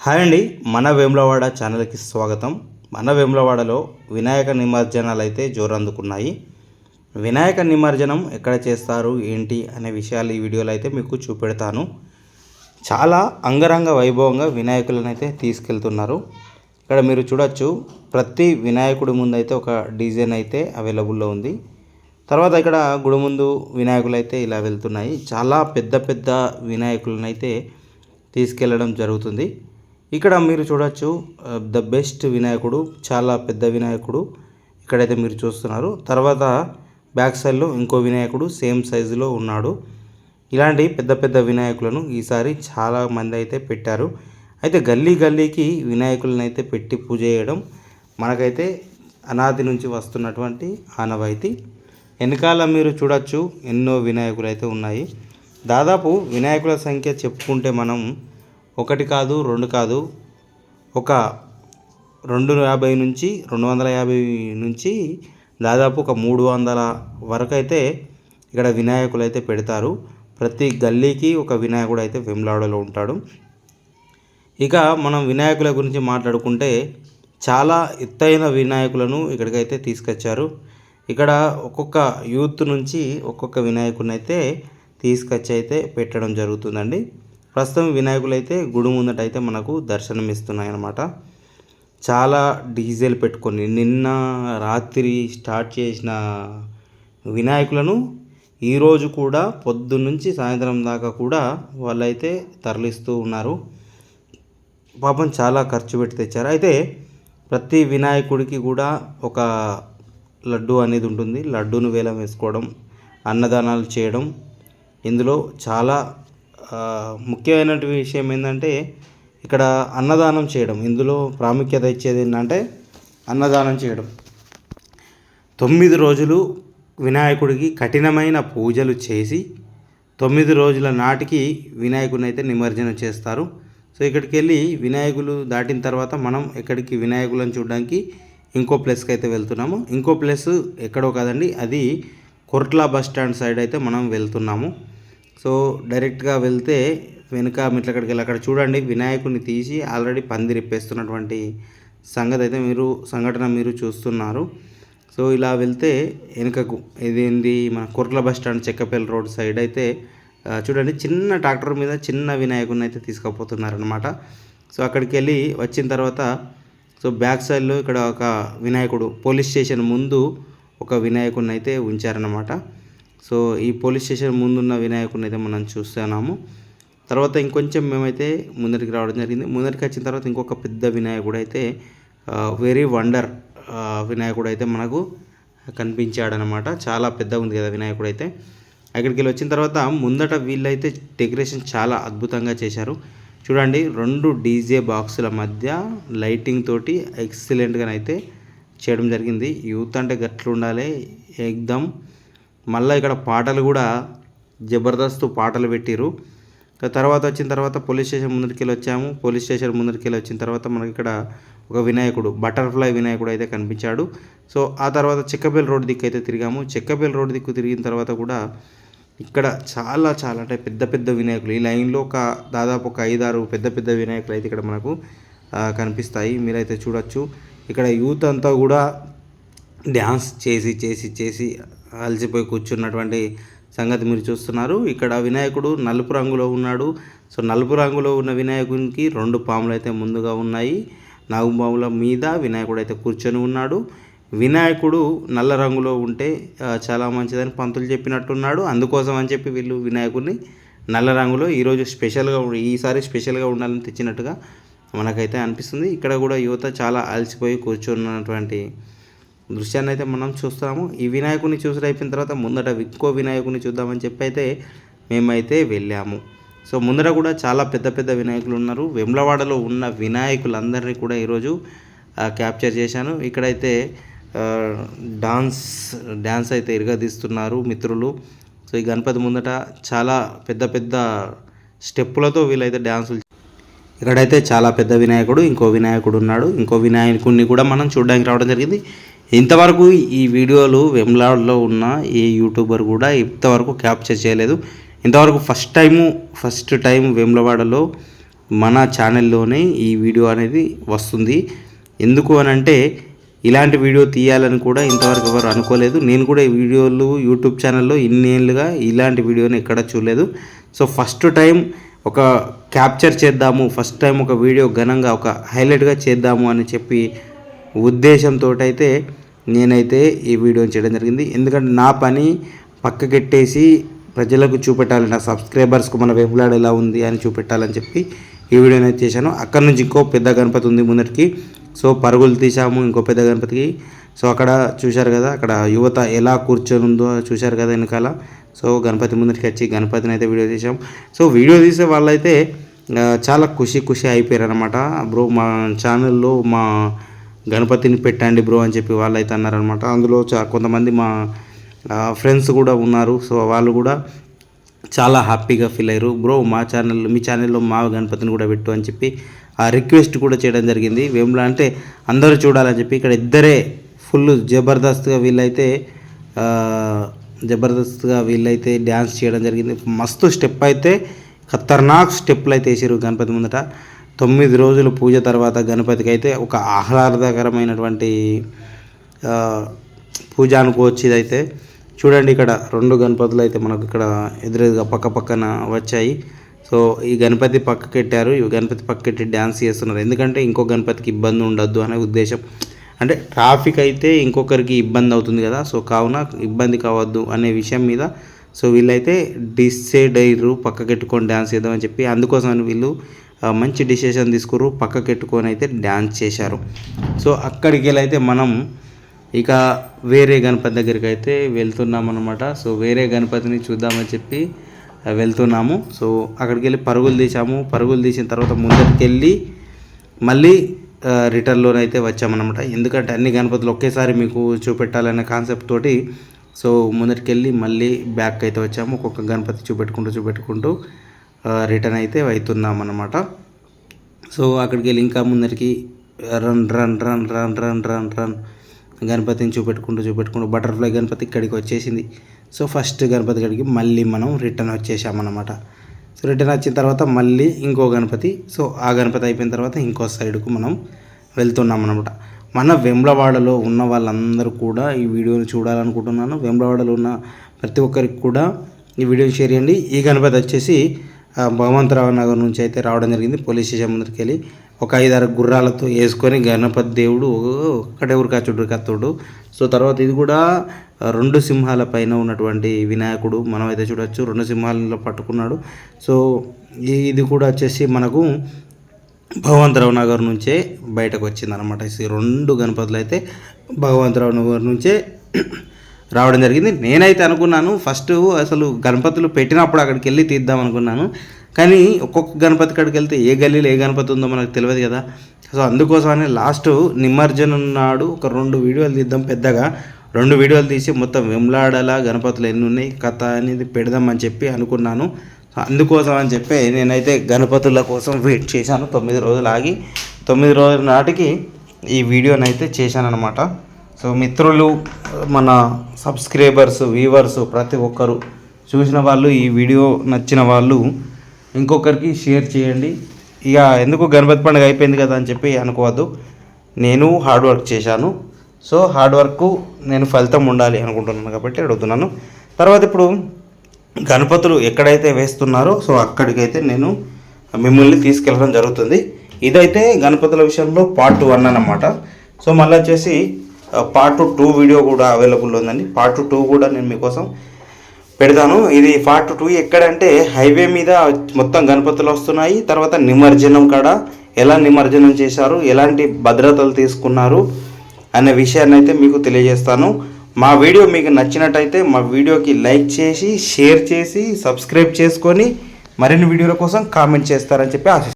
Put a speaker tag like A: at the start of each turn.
A: Hi అండి మన వేములవాడ ఛానల్కి స్వాగతం. మన వేములవాడలో వినాయక నిమజ్జనాలు అయితే జోరందుకున్నాయి. వినాయక నిమజ్జనం ఎక్కడ చేస్తారు ఏంటి అనే విషయాలు ఈ వీడియోలో అయితే మీకు చూపెడతాను. చాలా అంగరంగ వైభవంగా వినాయకులను అయితే తీసుకెళ్తున్నారు. ఇక్కడ మీరు చూడొచ్చు ప్రతి వినాయకుడి ముందు అయితే ఒక డిజైన్ అయితే అవైలబుల్లో ఉంది. తర్వాత ఇక్కడ గుడి ముందు వినాయకులు అయితే ఇలా వెళ్తున్నాయి. చాలా పెద్ద పెద్ద వినాయకులను అయితే తీసుకెళ్ళడం జరుగుతుంది. ఇక్కడ మీరు చూడొచ్చు ద బెస్ట్ వినాయకుడు చాలా పెద్ద వినాయకుడు ఇక్కడైతే మీరు చూస్తున్నారు. తర్వాత బ్యాక్ సైడ్లో ఇంకో వినాయకుడు సేమ్ సైజులో ఉన్నాడు. ఇలాంటి పెద్ద పెద్ద వినాయకులను ఈసారి చాలా మంది అయితే పెట్టారు. అయితే గల్లీ గల్లీకి వినాయకులను అయితే పెట్టి పూజ చేయడం మనకైతే అనాది నుంచి వస్తున్నటువంటి ఆనవాయితీ వెనకాల మీరు చూడొచ్చు ఎన్నో వినాయకులు అయితే ఉన్నాయి. దాదాపు వినాయకుల సంఖ్య చెప్పుకుంటే మనం ఒకటి కాదు రెండు కాదు. ఒక రెండు యాభై నుంచి రెండు వందల యాభై నుంచి దాదాపు ఒక మూడు వందల వరకు అయితే ఇక్కడ వినాయకులు అయితే పెడతారు. ప్రతి గల్లీకి ఒక వినాయకుడు అయితే వెమ్లాడలో ఉంటాడు. ఇక మనం వినాయకుల గురించి మాట్లాడుకుంటే చాలా ఎత్తైన వినాయకులను ఇక్కడికైతే తీసుకొచ్చారు. ఇక్కడ ఒక్కొక్క యూత్ నుంచి ఒక్కొక్క వినాయకుని అయితే తీసుకొచ్చి అయితే పెట్టడం జరుగుతుందండి. ప్రస్తుతం వినాయకులు అయితే గుడి ముందట అయితే మనకు దర్శనం ఇస్తున్నాయి అన్నమాట చాలా డీజిల్ పెట్టుకొని నిన్న రాత్రి స్టార్ట్ చేసిన వినాయకులను ఈరోజు కూడా పొద్దున్న నుంచి సాయంత్రం దాకా కూడా వాళ్ళైతే తరలిస్తూ ఉన్నారు. పాపం చాలా ఖర్చు పెట్టి తెచ్చారు. అయితే ప్రతి వినాయకుడికి కూడా ఒక లడ్డు అనేది ఉంటుంది. లడ్డూను వేలం వేసుకోవడం అన్నదానాలు చేయడం. ఇందులో చాలా ముఖ్యమైన విషయం ఏంటంటే ఇక్కడ అన్నదానం చేయడం. ఇందులో ప్రాముఖ్యత ఇచ్చేది ఏంటంటే అన్నదానం చేయడం. తొమ్మిది రోజులు వినాయకుడికి కఠినమైన పూజలు చేసి తొమ్మిది రోజుల నాటికి వినాయకుడిని అయితే నిమజ్జనం చేస్తారు. సో ఇక్కడికి వెళ్ళి వినాయకులు దాటిన తర్వాత మనం ఎక్కడికి వినాయకులను చూడడానికి ఇంకో ప్లేస్కి అయితే వెళ్తున్నాము. ఇంకో ప్లేస్ ఎక్కడో కాదండి అది కొర్ట్ల బస్ స్టాండ్ సైడ్ అయితే మనం వెళ్తున్నాము. సో డైరెక్ట్గా వెళ్తే వెనుక మెట్ల వెళ్ళి అక్కడ చూడండి వినాయకుడిని తీసి ఆల్రెడీ పందిరిప్పేస్తున్నటువంటి సంగతి అయితే మీరు సంఘటన మీరు చూస్తున్నారు. సో ఇలా వెళ్తే వెనుకకు ఇదేంది మన Kurla bus stand Chekkapalli road side అయితే చూడండి చిన్న ట్రాక్టర్ మీద చిన్న వినాయకుడిని అయితే తీసుకుపోతున్నారనమాట సో అక్కడికి వెళ్ళి వచ్చిన తర్వాత సో బ్యాక్ సైడ్లో ఇక్కడ ఒక వినాయకుడు పోలీస్ స్టేషన్ ముందు ఒక వినాయకుడిని అయితే ఉంచారనమాట సో ఈ పోలీస్ స్టేషన్ ముందున్న వినాయకుడిని అయితే మనం చూస్తున్నాము తర్వాత ఇంకొంచెం మేమైతే ముందరికి రావడం జరిగింది. ముందరికి వచ్చిన తర్వాత ఇంకొక పెద్ద వినాయకుడు అయితే వెరీ వండర్ వినాయకుడు అయితే మనకు కనిపించాడనమాట. చాలా పెద్దగా ఉంది కదా వినాయకుడు అయితే అక్కడికి వెళ్ళి వచ్చిన తర్వాత ముందట వీళ్ళైతే డెకరేషన్ చాలా అద్భుతంగా చేశారు. చూడండి రెండు డీజే బాక్సుల మధ్య లైటింగ్ తోటి ఎక్సలెంట్గా అయితే చేయడం జరిగింది. యూత్ అంటే గట్లు ఉండాలి ఎగ్దమ్ మళ్ళీ ఇక్కడ పాటలు కూడా జబర్దస్త్ పాటలు పెట్టిరు తర్వాత వచ్చిన తర్వాత పోలీస్ స్టేషన్ ముందరికెళ్ళి వచ్చాము. పోలీస్ స్టేషన్ ముందరికెళ్ళి వచ్చిన తర్వాత మనకి ఇక్కడ ఒక వినాయకుడు బటర్ఫ్లై వినాయకుడు అయితే కనిపించాడు. సో ఆ తర్వాత చెక్కపల్లి రోడ్ దిక్కు అయితే తిరిగాము. చెక్కపల్లి రోడ్ దిక్కు తిరిగిన తర్వాత కూడా ఇక్కడ చాలా చాలా అంటే పెద్ద పెద్ద వినాయకులు. ఈ లైన్లో ఒక దాదాపు ఒక ఐదారు పెద్ద పెద్ద వినాయకులు అయితే ఇక్కడ మనకు కనిపిస్తాయి. మీరైతే చూడొచ్చు. ఇక్కడ యూత్ అంతా కూడా డ్యాన్స్ చేసి చేసి చేసి అలసిపోయి కూర్చున్నటువంటి సంగతి మీరు చూస్తున్నారు. ఇక్కడ వినాయకుడు నలుపు రంగులో ఉన్నాడు. సో నలుపు రంగులో ఉన్న వినాయకునికి రెండు పాములు అయితే ముందుగా ఉన్నాయి. నాగుపాముల మీద వినాయకుడు అయితే కూర్చొని ఉన్నాడు. వినాయకుడు నల్ల రంగులో ఉంటే చాలా మంచిదని పంతులు చెప్పినట్టున్నాడు. అందుకోసం అని చెప్పి వీళ్ళు వినాయకుడిని నల్ల రంగులో ఈరోజు స్పెషల్గా ఈసారి స్పెషల్గా ఉండాలని తెచ్చినట్టుగా మనకైతే అనిపిస్తుంది. ఇక్కడ కూడా యువత చాలా అలసిపోయి కూర్చున్నటువంటి దృశ్యాన్ని అయితే మనం చూస్తాము ఈ వినాయకుడిని చూసి అయిపోయిన తర్వాత ముందట ఇంకో వినాయకుడిని చూద్దామని చెప్పి అయితే మేమైతే వెళ్ళాము. సో ముందర కూడా చాలా పెద్ద పెద్ద వినాయకులు ఉన్నారు. వెమ్లవాడలో ఉన్న వినాయకులందరినీ కూడా ఈరోజు క్యాప్చర్ చేశాను. ఇక్కడైతే డాన్స్ డ్యాన్స్ అయితే ఇరగదీస్తున్నారు మిత్రులు. సో ఈ గణపతి ముందట చాలా పెద్ద పెద్ద స్టెప్పులతో వీళ్ళైతే డ్యాన్సులు ఇక్కడైతే చాలా పెద్ద వినాయకుడు ఇంకో వినాయకుడు ఉన్నాడు. ఇంకో వినాయకుడిని కూడా మనం చూడడానికి రావడం జరిగింది. ఇంతవరకు ఈ వీడియోలు వెమ్లాడ్లో ఉన్న ఏ యూట్యూబర్ కూడా ఇంతవరకు క్యాప్చర్ చేయలేదు. ఇంతవరకు ఫస్ట్ టైము ఫస్ట్ టైం వేములవాడలో మన ఛానల్లోనే ఈ వీడియో అనేది వస్తుంది. ఎందుకు అని అంటే ఇలాంటి వీడియో తీయాలని కూడా ఇంతవరకు ఎవరు అనుకోలేదు. నేను కూడా ఈ వీడియోలు యూట్యూబ్ ఛానల్లో ఇన్నేళ్ళుగా ఇలాంటి వీడియోని ఎక్కడ చూడలేదు. సో ఫస్ట్ టైం ఒక క్యాప్చర్ చేద్దాము ఫస్ట్ టైం ఒక వీడియో ఘనంగా ఒక హైలైట్గా చేద్దాము అని చెప్పి ఉద్దేశంతో అయితే నేనైతే ఈ వీడియోని చేయడం జరిగింది. ఎందుకంటే నా పని పక్కకెట్టేసి ప్రజలకు చూపెట్టాలి. నా సబ్స్క్రైబర్స్కు మన వెబ్లాడ్ ఎలా ఉంది అని చూపెట్టాలని చెప్పి ఈ వీడియోని అయితే చేశాను. అక్కడ నుంచి ఇంకో పెద్ద గణపతి ఉంది ముందటికి సో పరుగులు తీసాము ఇంకో పెద్ద గణపతికి. సో అక్కడ చూశారు కదా అక్కడ యువత ఎలా కూర్చొని ఉందో చూశారు కదా వెనకాల. సో గణపతి ముందరికి వచ్చి గణపతిని అయితే వీడియో తీసాం సో వీడియో తీసే వాళ్ళైతే చాలా ఖుషి ఖుషి అయిపోయారు అనమాట బ్రో మా ఛానల్లో మా గణపతిని పెట్టండి బ్రో అని చెప్పి వాళ్ళు అయితే అన్నారనమాట అందులో చా కొంతమంది మా ఫ్రెండ్స్ కూడా ఉన్నారు. సో వాళ్ళు కూడా చాలా హ్యాపీగా ఫీల్ అయ్యారు. బ్రో మా ఛానల్ మీ ఛానల్లో మా గణపతిని కూడా పెట్టు అని చెప్పి ఆ రిక్వెస్ట్ కూడా చేయడం జరిగింది. వేములా అంటే అందరూ చూడాలని చెప్పి ఇక్కడ ఇద్దరే ఫుల్ జబర్దస్త్గా వీళ్ళైతే జబర్దస్త్గా వీళ్ళైతే డ్యాన్స్ చేయడం జరిగింది. మస్తు స్టెప్ అయితే ఖతర్నాక్ స్టెప్లు అయితే వేసారు గణపతి ముందట. తొమ్మిది రోజులు పూజ తర్వాత గణపతికి అయితే ఒక ఆహ్లాదకరమైనటువంటి పూజ అనుకోవచ్చు ఇదైతే చూడండి ఇక్కడ రెండు గణపతులు అయితే మనకు ఇక్కడ ఎదురుగా పక్క పక్కన వచ్చాయి. సో ఈ గణపతి పక్కకెట్టారు ఈ గణపతి పక్కకెట్టి డ్యాన్స్ చేస్తున్నారు. ఎందుకంటే ఇంకో గణపతికి ఇబ్బంది ఉండొద్దు అనే ఉద్దేశం. అంటే ట్రాఫిక్ అయితే ఇంకొకరికి ఇబ్బంది అవుతుంది కదా. సో కావున ఇబ్బంది కావద్దు అనే విషయం మీద సో వీళ్ళైతే డిసైడ్ అయ్యారు పక్కకెట్టుకొని డ్యాన్స్ చేద్దామని చెప్పి. అందుకోసం వీళ్ళు మంచి డిసిషన్ తీసుకురు పక్కకెట్టుకొని అయితే డ్యాన్స్ చేశారు. సో అక్కడికి వెళ్ళైతే మనం ఇక వేరే గణపతి దగ్గరికి అయితే వెళ్తున్నాం అనమాట సో వేరే గణపతిని చూద్దామని చెప్పి వెళ్తున్నాము. సో అక్కడికి వెళ్ళి పరుగులు తీసాము పరుగులు తీసిన తర్వాత ముందరికి వెళ్ళి మళ్ళీ రిటర్న్లోనైతే వచ్చామన్నమాట. ఎందుకంటే అన్ని గణపతులు ఒకేసారి మీకు చూపెట్టాలనే కాన్సెప్ట్ తోటి సో ముందరికి వెళ్ళి మళ్ళీ బ్యాక్ అయితే వచ్చాము. ఒక్కొక్క గణపతి చూపెట్టుకుంటూ చూపెట్టుకుంటూ రిటర్న్ అయితే అవుతున్నాం అనమాట సో అక్కడికి వెళ్ళి ఇంకా ముందరికి run run run run run run run గణపతిని చూపెట్టుకుంటూ చూపెట్టుకుంటూ బటర్ఫ్లై గణపతి ఇక్కడికి వచ్చేసింది. సో ఫస్ట్ గణపతి కాడికి మళ్ళీ మనం రిటర్న్ వచ్చేసామన్నమాట. సో రిటర్న్ వచ్చిన తర్వాత మళ్ళీ ఇంకో గణపతి. సో ఆ గణపతి అయిపోయిన తర్వాత ఇంకో సైడ్కు మనం వెళ్తున్నాం అనమాట మన వెమ్లవాడలో ఉన్న వాళ్ళందరూ కూడా ఈ వీడియోని చూడాలనుకుంటున్నాను. వెమ్లవాడలో ఉన్న ప్రతి ఒక్కరికి కూడా ఈ వీడియోని షేర్ చేయండి. ఈ గణపతి వచ్చేసి భగవంతరావు నగర్ నుంచి అయితే రావడం జరిగింది. పోలీస్ స్టేషన్ ముందరికి వెళ్ళి ఒక ఐదారు గుర్రాలతో వేసుకొని గణపతి దేవుడు ఒక్కటే ఉరికాచుడు కత్తుడు సో తర్వాత ఇది కూడా రెండు సింహాల పైన ఉన్నటువంటి వినాయకుడు మనం అయితే చూడొచ్చు. రెండు సింహాలలో పట్టుకున్నాడు. సో ఇది కూడా వచ్చేసి మనకు భగవంతరావు నగర్ నుంచే బయటకు వచ్చిందనమాట ఈ రెండు గణపతులు అయితే భగవంతరావు నగర్ నుంచే రావడం జరిగింది. నేనైతే అనుకున్నాను ఫస్ట్ అసలు గణపతులు పెట్టినప్పుడు అక్కడికి వెళ్ళి తీద్దాం అనుకున్నాను. కానీ ఒక్కొక్క గణపతి కాడికి వెళ్తే ఏ గల్లీలో ఏ గణపతి ఉందో మనకు తెలియదు కదా. సో అందుకోసమని లాస్ట్ నిమజ్జనం నాడు ఒక రెండు వీడియోలు తీద్దాం పెద్దగా. రెండు వీడియోలు తీసి మొత్తం వెమ్లాడలా గణపతులు ఎన్ని ఉన్నాయి కథ అనేది పెడదామని చెప్పి అనుకున్నాను. అందుకోసం అని చెప్పి నేనైతే గణపతుల కోసం వెయిట్ చేశాను. తొమ్మిది రోజులు ఆగి తొమ్మిది రోజుల నాటికి ఈ వీడియోనైతే చేశాను అనమాట సో మిత్రులు మన సబ్స్క్రైబర్స్ వ్యూవర్స్ ప్రతి ఒక్కరు చూసిన వాళ్ళు ఈ వీడియో నచ్చిన వాళ్ళు ఇంకొకరికి షేర్ చేయండి. ఇక ఎందుకు గణపతి పండుగ అయిపోయింది కదా అని చెప్పి అనుకోవద్దు. నేను హార్డ్ వర్క్ చేశాను. సో హార్డ్ వర్క్ నేను ఫలితం ఉండాలి అనుకుంటున్నాను కాబట్టి అడుగుతున్నాను. తర్వాత ఇప్పుడు గణపతులు ఎక్కడైతే వేస్తున్నారో సో అక్కడికైతే నేను మిమ్మల్ని తీసుకెళ్ళడం జరుగుతుంది. ఇదైతే గణపతుల విషయంలో పార్ట్ వన్ అన్నమాట. సో మళ్ళీ వచ్చేసి పార్ట్ టూ వీడియో కూడా అవైలబుల్ ఉందండి. పార్ట్ టూ కూడా నేను మీకోసం పెడతాను. ఇది పార్ట్ టూ ఎక్కడంటే హైవే మీద మొత్తం గణపతులు వస్తున్నాయి. తర్వాత నిమజ్జనం కాడ ఎలా నిమజ్జనం చేశారు ఎలాంటి భద్రతలు తీసుకున్నారు అనే విషయాన్ని అయితే మీకు తెలియజేస్తాను. మా వీడియో మీకు నచ్చినట్టయితే మా వీడియోకి లైక్ చేసి షేర్ చేసి సబ్స్క్రైబ్ చేసుకొని మరిన్ని వీడియోల కోసం కామెంట్ చేస్తారని చెప్పి ఆశిస్తాను